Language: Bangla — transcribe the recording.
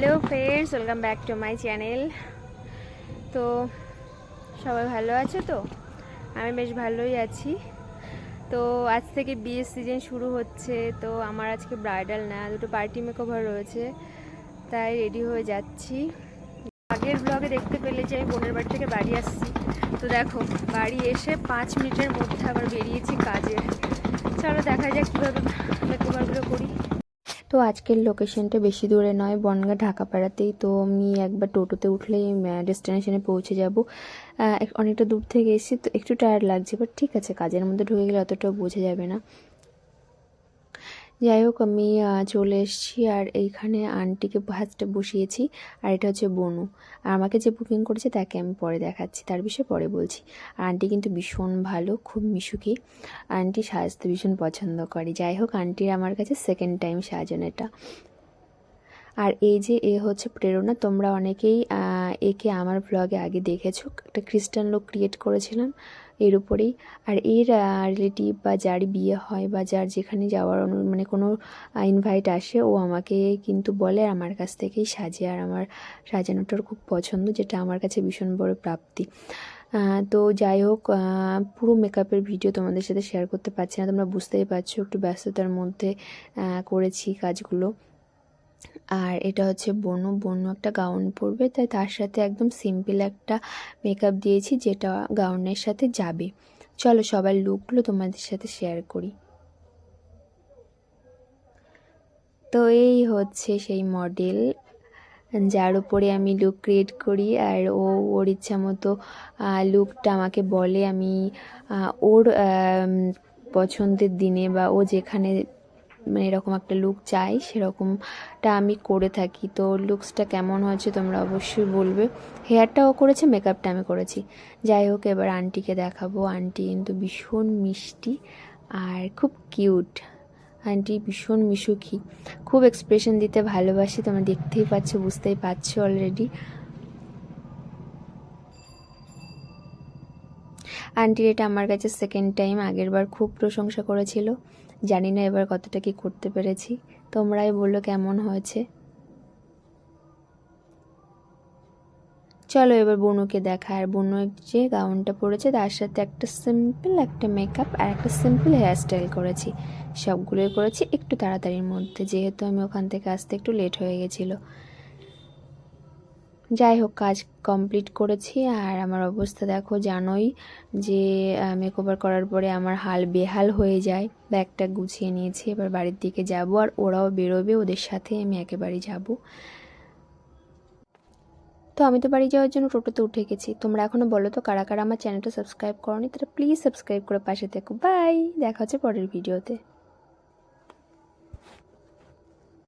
Hello friends, welcome back to my channel. তো, সবাই ভালো আছো তো? আমি বেশ ভালোই আছি। তো, আজ থেকে বিয়ের সিজন শুরু হচ্ছে, তো আমার আজকে ব্রাইডাল না, দুটো পার্টি মেকওভার রয়েছে, তাই রেডি হয়ে যাচ্ছি। আগের ব্লগে দেখতে পেলে যে আমি বোনের বাড়ি থেকে বাড়ি আসছি। তো দেখো, বাড়ি এসে পাঁচ মিনিটের মধ্যে আবার বেরিয়েছি কাজে। চলো দেখা যাক কীভাবে মেকওভারগুলো করি। তো আজকের লোকেশনটা বেশি দূরে নয়, বনগা ঢাকা পাড়াতেই। তো আমি একবার টোটোতে উঠলেই ডেস্টিনেশনে পৌঁছে যাব। অনেকটা দূর থেকে এসেছি, তো একটু টায়ার্ড লাগছে বাট ঠিক আছে, কাজের মধ্যে ঢুকে গেলে অতটাও বোঝা যাবে না। যাই হোক, আমি চলে এসেছি আর এইখানে আন্টিকে ভাজটা বসিয়েছি আর এটা হচ্ছে বনু। আর আমাকে যে বুকিং করেছে তাকে আমি পরে দেখাচ্ছি, তার বিষয়ে পরে বলছি। আর আন্টি কিন্তু ভীষণ ভালো, খুব মিশুকি। আন্টি সাজতে ভীষণ পছন্দ করে। যাই হোক, আন্টির আমার কাছে সেকেন্ড টাইম সাজানো এটা। আর এই যে এ হচ্ছে প্রেরণা, তোমরা অনেকেই একে আমার ব্লগে আগে দেখেছ? একটা খ্রিস্টান লোক ক্রিয়েট করেছিলাম এর উপরেই। আর এর রিলেটিভ বা যার বিয়ে হয় বা যার যেখানে যাওয়ার মানে কোনো ইনভাইট আসে, ও আমাকে কিন্তু বলে আমার কাছ থেকেই সাজে। আর আমার সাজানোটার খুব পছন্দ, যেটা আমার কাছে ভীষণ বড় প্রাপ্তি। তো যাই হোক পুরো মেকআপের ভিডিও তোমাদের সাথে শেয়ার করতে পারছি না। তোমরা বুঝতেই পারছ, একটু ব্যস্ততার মধ্যে করেছি কাজগুলো। আর এটা হচ্ছে বনু। বনু একটা গাউন পরবে, তাই তার সাথে একদম সিম্পল একটা মেকআপ দিয়েছি, যেটা গাউনের সাথে যাবে। চলো সবার লুকগুলো তোমাদের সাথে শেয়ার করি। তো এই হচ্ছে সেই মডেল যার উপরে আমি লুক ক্রিয়েট করি, আর ও, ওর ইচ্ছা মতো লুকটা আমাকে বলে আমি ওর পছন্দের দিনে বা ও যেখানে মানে এরকম একটা লুক চাই, সেরকমটা আমি করে থাকি। তো লুকসটা কেমন হয়েছে তোমরা অবশ্যই বলবে। হেয়ারটাও করেছে মেকআপটা আমি করেছি। যাই হোক, এবার আন্টিকে দেখাবো। আন্টি কিন্তু ভীষণ মিষ্টি আর খুব কিউট আন্টি ভীষণ মিশুকি। খুব এক্সপ্রেশন দিতে ভালোবাসি, তোমরা দেখতেই পাচ্ছ, বুঝতেই পারছ অলরেডি আন্টির এটা আমার কাছে সেকেন্ড টাইম আগের বার খুব প্রশংসা করেছিল। জানি না এবার কতটা কি করতে পেরেছি। তোমরাই বলল কেমন হয়েছে। চলো এবার বনুকে দেখা। আর বনু যে গাউনটা পরেছে, তার সাথে একটা সিম্পল একটা মেকআপ আর একটা সিম্পল হেয়ারস্টাইল করেছি। সবগুলোই করেছি একটু তাড়াতাড়ির মধ্যে, যেহেতু আমি ওখান থেকে আসতে একটু লেট হয়ে গেছিল। যাই হোক, কাজ কমপ্লিট করেছি। আর আমার অবস্থা দেখো, জানোই যে মেকওভার করার পরে আমার হাল বেহাল হয়ে যায়। ব্যাগটা গুছিয়ে নিয়েছি, এবার বাড়ির দিকে যাব আর ওরাও বেরোবে, ওদের সাথে আমি একেবারে যাব। তো আমি তো বাড়ি যাওয়ার জন্য টোটোতে উঠে গেছি। তোমরা এখনও বলো তো কারা কারা আমার চ্যানেলটা সাবস্ক্রাইব করনি তারা প্লিজ সাবস্ক্রাইব করে পাশে থেকো। বাই দেখা হচ্ছে পরের ভিডিওতে